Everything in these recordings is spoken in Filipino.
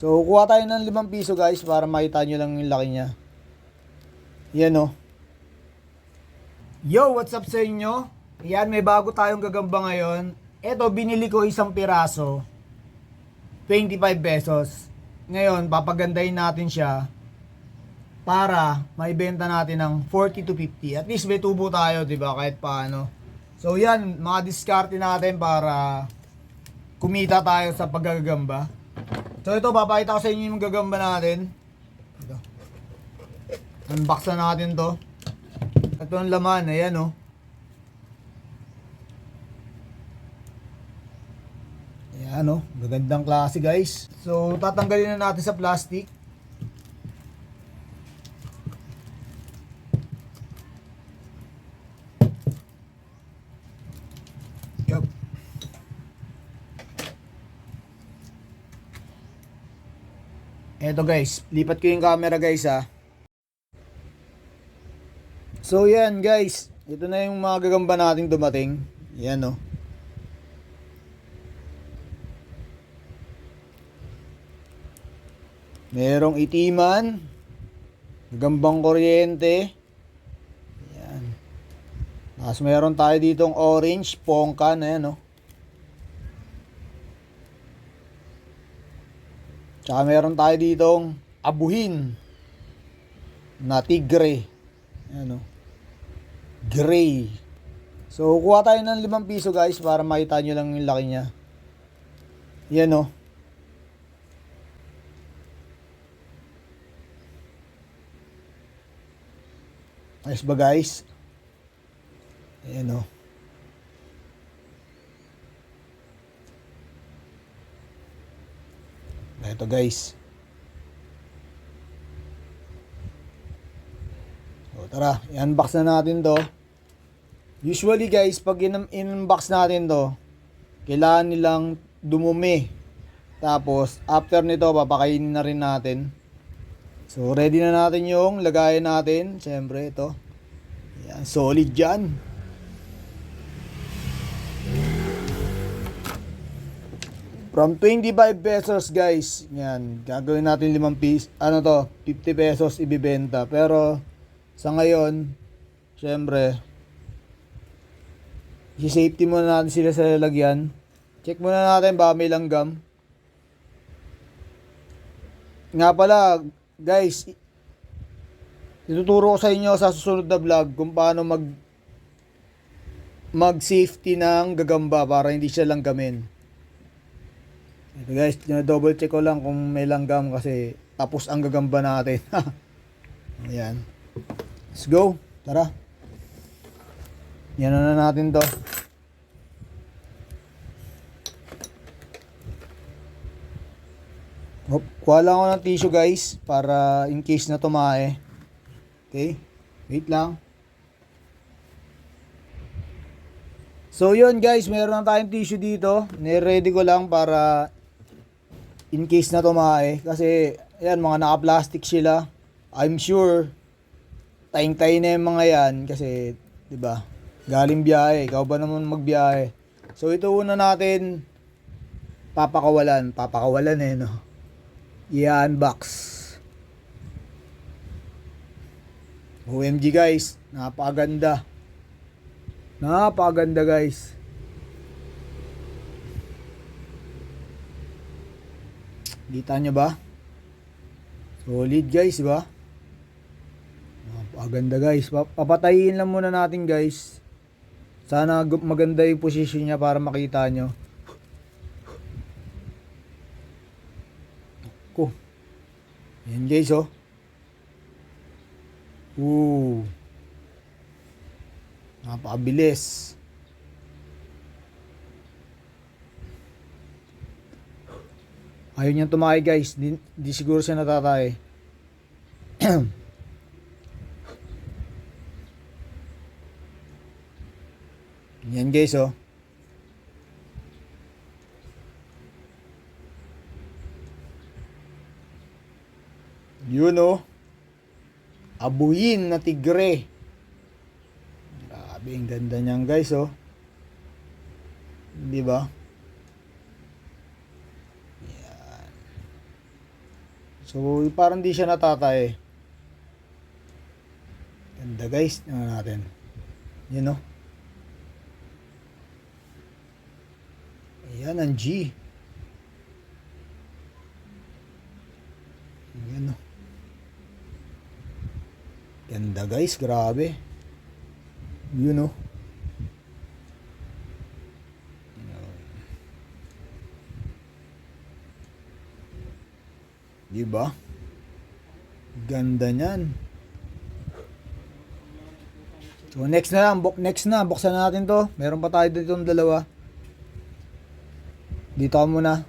So, kuha tayo ng 5 piso guys para makita nyo lang yung laki niya. Yan oh. Yo, what's up sa inyo? Yan, may bago tayong gagamba ngayon. Ito, binili ko isang piraso. 25 pesos. Ngayon, papagandahin natin siya para maibenta natin ng 40 to 50. At least may tubo tayo, di ba? Kahit paano. So yan, mga diskarte natin para kumita tayo sa paggagamba. So ito, papakita ko sa inyo yung gagamba natin. Ito. Unbox na natin to. Ito ang laman, ayan oh. Ayan oh, gagandang klase guys. So tatanggalin na natin sa plastic. Eto guys, lipat ko yung camera guys ha. So yan guys, ito na yung mga gagamba nating dumating. Yan oh. Merong itiman, gagambang kuryente. Yan. Tapos meron tayo ditong orange, pongkan, ayan oh. Tsaka meron tayo ditong abuhin na tigre. Ayan o. Gray. So, kuha tayo ng 5 piso guys para makita nyo lang yung laki niya. Yan o. Ayos ba guys? Ayan o. Ito guys. So tara, i-unbox na natin to. Usually guys, pag in- in-unbox natin to, kailangan nilang dumumi. Tapos, after nito, papakainin na rin natin. So, ready na natin yung lagayan natin. Siyempre, ito. Yan, solid dyan. From 25 pesos guys, yan, gagawin natin 5 piece, ano to, 50 pesos ibibenta. Pero, sa ngayon, syempre, i-safety muna natin sila sa lalagyan. Check muna natin ba may langgam. Nga pala, guys, ituturo ko sa inyo sa susunod na vlog kung paano mag mag safety ng gagamba para hindi siya langgamin. Ito guys, double check ko lang kung may langgam kasi tapos ang gagamba natin. Ayan. Let's go. Tara. Yan na natin to. Hop, kuha lang ako ng tissue guys para in case na tumae. Okay? Wait lang. So yun guys, meron na tayong tissue dito. Ni-ready ko lang para in case na tumae. Kasi yan, mga naka-plastic sila. I'm sure tayong-tayo na yung mga yan kasi 'di ba? Galing biyahe, ikaw ba naman magbiyahe? So ito una natin papakawalan, papakawalan eh no. I-unbox. OMG guys, napakaganda. Napakaganda guys. Kita nyo ba? Solid guys, di ba? Napakaganda guys. Pa- Papatayin lang muna natin guys. Sana maganda yung position niya para makita nyo. Ko. Yan guys oh. Ooh. Napakabilis. Ayaw niyang tumakay guys. Di, di siguro siya natatay. Yan guys oh. Yun oh. Abuyin na tigre. Grabe, ang ganda niyan guys oh. Di ba? So, parang di siya natatay. Ganda guys. Tingnan natin. Yan no. Ayan ang G. Ayan no. Ganda guys. Grabe. Yun no. Di ba? Ganda niyan. So next na lang, next na, buksan na natin 'to. Meron pa tayo dito ng dalawa. Dito ka muna.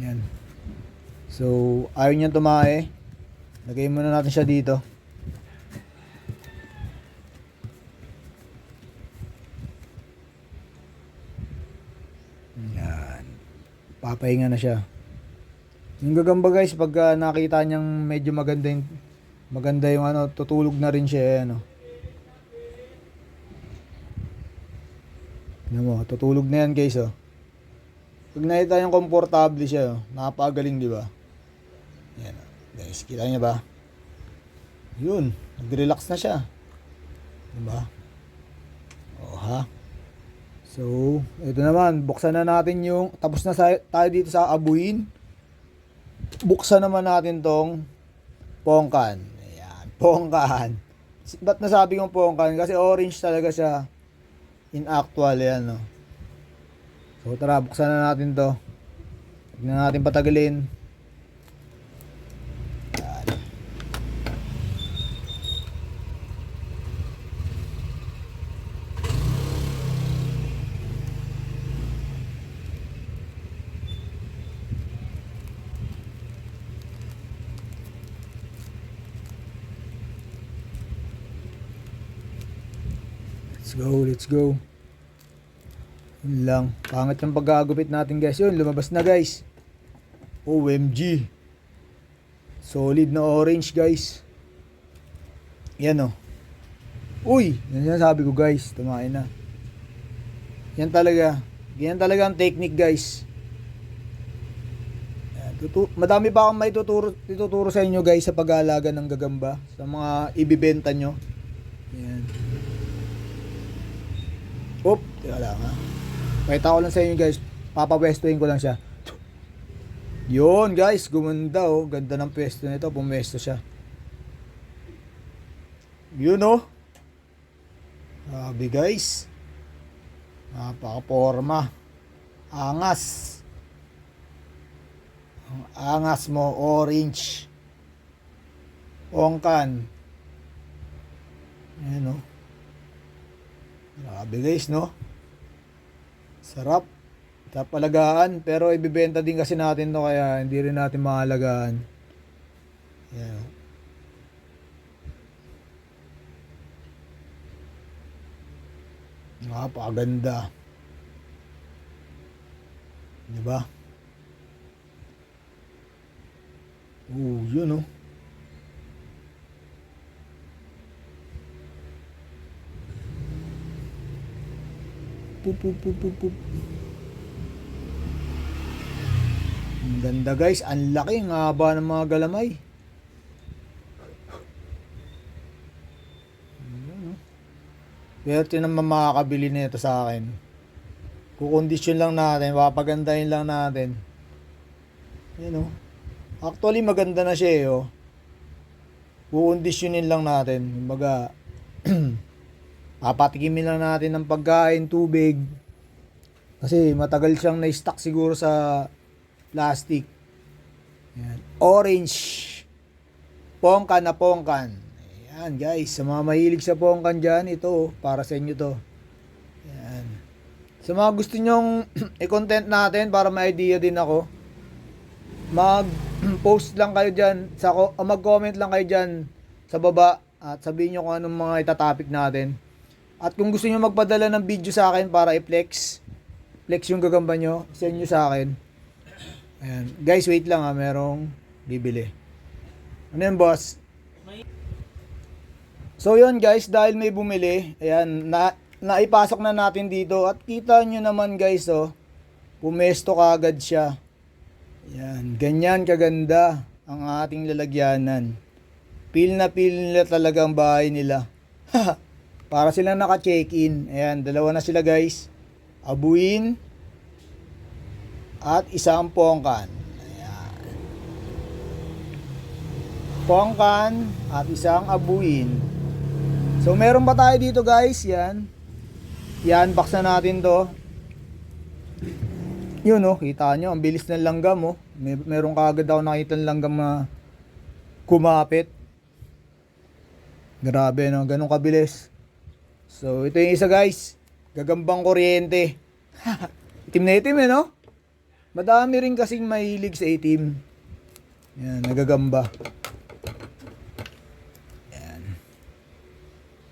Yan. So, ayaw niya tumae. Lagay muna natin siya dito. Yan. Papahinga na siya. Yung gagamba guys, pag ah, nakita niyang medyo maganda yung, maganda yung ano, tutulog na rin siya, eh, ano. Ano mo, tutulog na yan guys, oh. Pag nakita yung komportable siya, oh, napakagaling, di ba? Yan, guys, kita niya ba? Yun, nag-relax na siya. Di ba? Oh, ha? So, ito naman, buksan na natin yung, tapos na sa, tayo dito sa abuin. Buksan naman natin tong pongkan. Ayan, pongkan. Ba't nasabi kong pongkan? Kasi orange talaga siya. In actual, yan, no. So, tara, buksan na natin to. Huwag na natin patagalin. Yan. Go, let's go. Yun lang. Pangat yung pagkagupit natin guys. Yun, lumabas na guys. OMG. Solid na orange guys. Yan o. Uy, yan sabi ko guys. Tumain na. Yan talaga. Yan talaga ang technique guys. Tutu- madami pa akong may tuturo, ituturo sa inyo guys sa pag-aalaga ng gagamba. Sa mga ibibenta nyo. Yan. Oop, teka lang ha. Pakita ko lang sa inyo guys. Papawestuhin ko lang siya. Yun guys, gumanda oh. Ganda ng pwesto nito. Pumesto siya. Yun oh. Grabe guys. Napaka-forma. Angas. Ang angas mo, orange. Ongkan. Ayan oh. Grabe guys, no? Sarap. Sarap alagaan. Pero ibibenta din kasi natin to kaya hindi rin natin maalagaan. Yan. Napakaganda. Di ba? Oo, yun oh. Pup, pup, pup, pup, pup. Ang ganda guys, ang laki, ang haba ng mga galamay. Ayan, ito naman makakabili nito sa akin. Kukondisyon lang natin, papagandahin lang natin. Yan oh. Actually maganda na siya eh oh. Kukondisyonin lang natin. Kumbaga, papatikimin lang natin ng pagkain, tubig. Kasi matagal siyang na-stock siguro sa plastic. Yan. Orange. Pongkan na pongkan. Ayan guys, sa mga mahilig sa pongkan dyan, ito oh, para sa inyo to. Yan. Sa mga gusto nyong i-content natin para may idea din ako, mag-post lang kayo dyan, sa, ah, mag-comment lang kayo dyan sa baba at sabihin nyo kung anong mga itatopic natin. At kung gusto nyo magpadala ng video sa akin para i-flex, flex yung gagamba nyo, send nyo sa akin. Ayan. Guys, wait lang ha, merong bibili. Ano yun, boss? So yun guys, dahil may bumili, ayan, na, naipasok na natin dito at kita nyo naman guys, oh, pumesto kagad siya. Yan, ganyan kaganda ang ating lalagyanan. Feel na feel nila talaga ang bahay nila. Para silang naka-check-in. Ayan, dalawa na sila guys. Abuin at isang pongkan. Ayan. Pongkan at isang abuin. So meron pa tayo dito guys, yan. Yan, box na natin to. Yun oh, kita nyo, ang bilis ng langgam oh. May, meron kagad ako nakita ng langgam na kumapit. Grabe no, ganun kabilis. So ito yung isa guys, gagambang kuryente. itim na itim eh no? Madami rin kasing mahilig sa itim. Yan, nagagamba. Yan.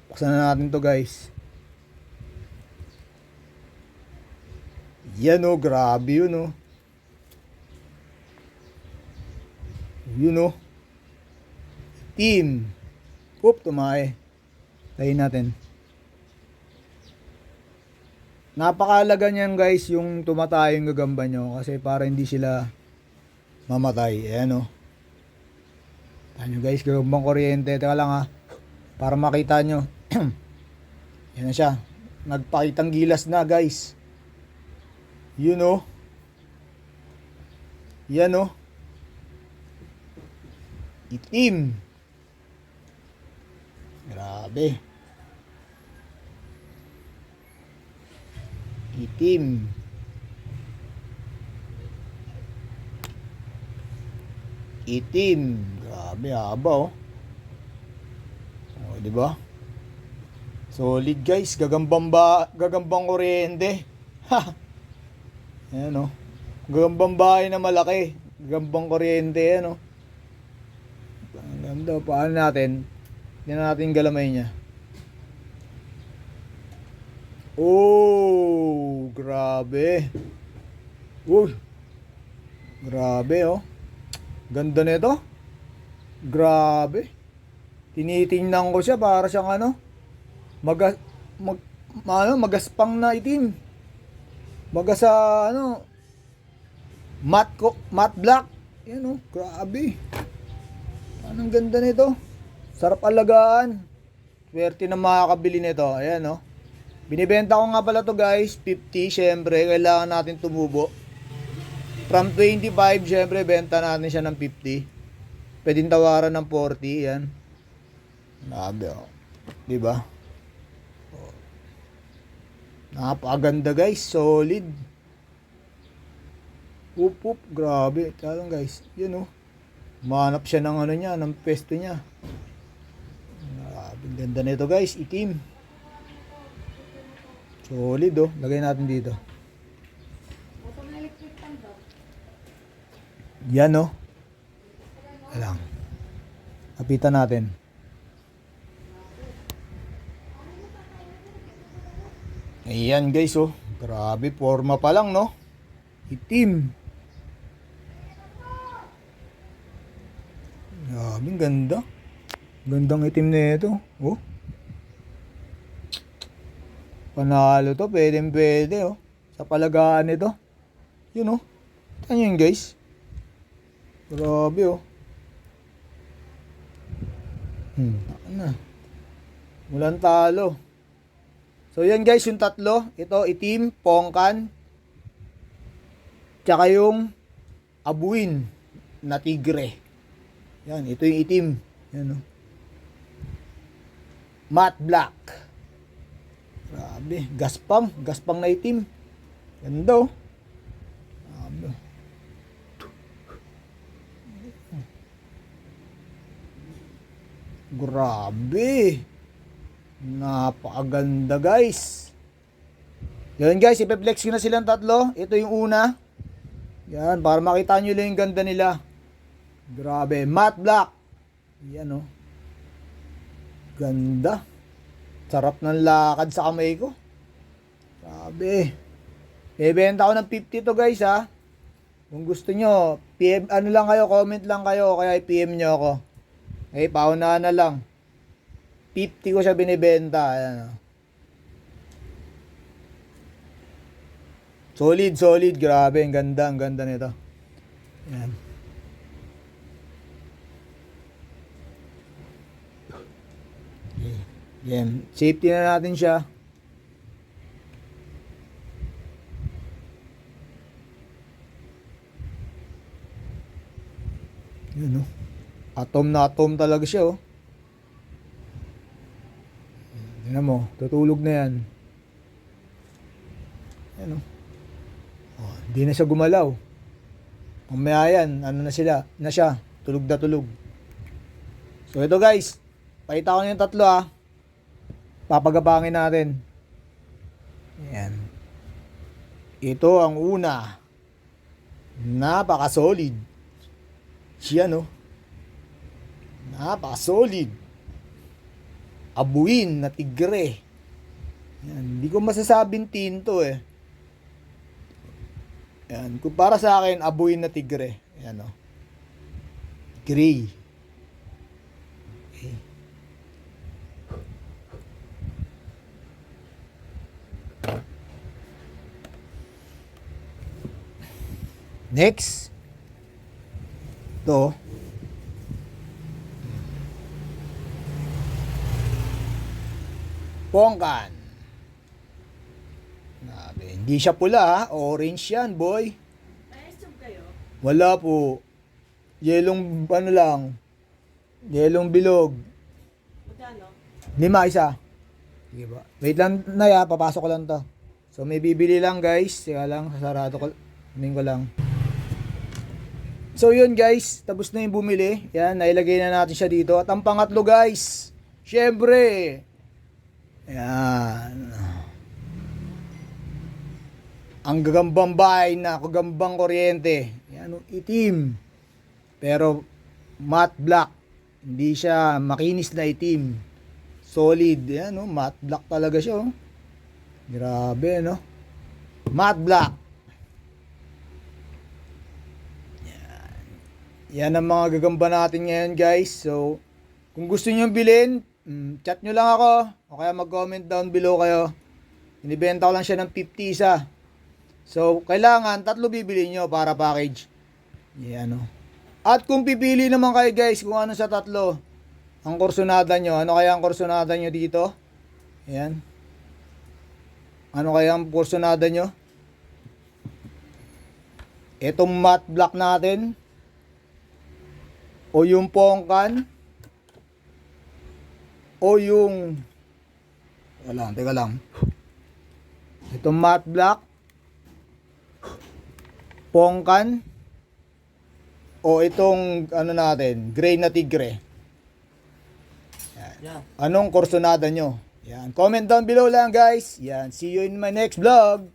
Buksan na natin to guys. Yan oh, grabe yun oh. Yun oh. Team. Oop, tumae. Tayin natin. Napakalaga niyan guys yung tumatay yung gagamba nyo kasi para hindi sila mamatay. Ayan oh. Ano guys, gagambang kuryente. Teka lang ha. Para makita nyo. Yan na siya. Nagpakitang gilas na guys. Yun oh. Yan oh. Itim. Grabe. Itim. Itim. Grabe haba oh. Oh, di ba? Solid guys, gagambang ba, gagambang kuryente. Ha. Ayan oh. Gagambang bahay na malaki. Gagambang kuryente yan oh. Ang ganda, paano natin? Hindi na natin galamay niya. Oh, grabe. Uy. Grabe oh. Ganda nito. Grabe. Tinitingnan ko siya para siyang ano, maga, mag, ano, magaspang na itim. Baga sa ano, matte, ko, matte black. Yan oh, grabe. Anong ganda nito. Sarap alagaan. Swerte na makakabili nito. Ayan oh. Binibenta ko nga pala to guys, 50 syempre, kailangan natin tumubo. From 25, syempre, benta natin siya ng 50. Pwedeng tawaran ng 40, yan. Grabe oh. Di ba? Oh. Napakaganda guys, solid. Up, up, grabe. Talang guys, yun oh. Manap siya ng ano niya, ng pesto niya. Grabe, ganda nito guys, itim. Solid oh. Lagay natin dito. Yan oh. Alang. Kapitan natin. Ayan guys oh. Grabe, forma pa lang no. Itim. Grabe, ganda. Gandang itim na ito. Oh. Panalo to, pwede pwede oh. Sa palagaan nito. Yun oh. Nyo yun guys. Grabe oh. Hmm, ano. Walang talo. So yan guys, yung tatlo. Ito, itim, pongkan. Tsaka yung abuin na tigre. Yan, ito yung itim. Yan oh. Matte black. Grabe, gaspang, gaspang na itim. Ganda oh. Grabe. Grabe. Napakaganda guys. Yan guys, ipeplex ko na silang tatlo. Ito yung una. Yan, para makita nyo lang yung ganda nila. Grabe, matte black. Yan oh. Ganda. Sarap ng lakad sa kamay ko. Grabe. Bebenta ko ng 50 to guys ha. Kung gusto nyo, PM, ano lang kayo, comment lang kayo, kaya i-PM nyo ako. Eh, paunahan na lang. 50 ko siya binibenta. Ayan. Solid, solid. Grabe, ang ganda, ang ganda nito. Yan. Yan. Safety na natin siya. Yun oh. Atom na atom talaga siya oh. Tingnan mo, tutulog na yan. Yan oh. oh hindi na siya gumalaw. Mamaya yan, ano na sila, na siya, tulog na tulog. So ito guys, pakita ko na yung tatlo ah. Papagabangin natin. Yan. Ito ang una. Napaka-solid. Siya no. Napaka-solid. Abuin na tigre. Yan. Hindi ko masasabing tinto eh. Yan. Kung para sa akin, abuin na tigre. Yan o. Gray. Next. To. Pongkan. Grabe, hindi siya pula ha. Orange yan, boy. May kayo? Wala po. Yelong ano lang. Yelong bilog. Magkano? Lima isa. Sige ba? Wait lang na ya, papasok ko lang to. So may bibili lang guys. Kaya lang, sasarado ko. Humin ko lang. So yun guys, tapos na yung bumili. Yan, nailagay na natin siya dito. At ang pangatlo guys, syempre, yan. Ang gagambang bahay na kagambang kuryente. Yan, itim. Pero matte black. Hindi siya makinis na itim. Solid. Yan, oh, matte black talaga siya. Oh. Grabe, no? Matte black. Yan ang mga gagamba natin ngayon guys. So, kung gusto nyo bilhin, mm, chat nyo lang ako. O kaya mag-comment down below kayo. Inibenta ko lang siya ng 50 isa. So, kailangan tatlo bibili nyo para package. Yan o. At kung pipili naman kayo guys kung ano sa tatlo, ang kursonada nyo, ano kaya ang kursonada nyo dito? Yan. Ano kaya ang kursonada nyo? Itong matte black natin, o yung pongkan? O yung teka lang, teka lang. Itong matte black? Pongkan? O itong ano natin gray na tigre? Yeah. anong kursonada nyo? Yan. Comment down below lang guys. Yan. See you in my next vlog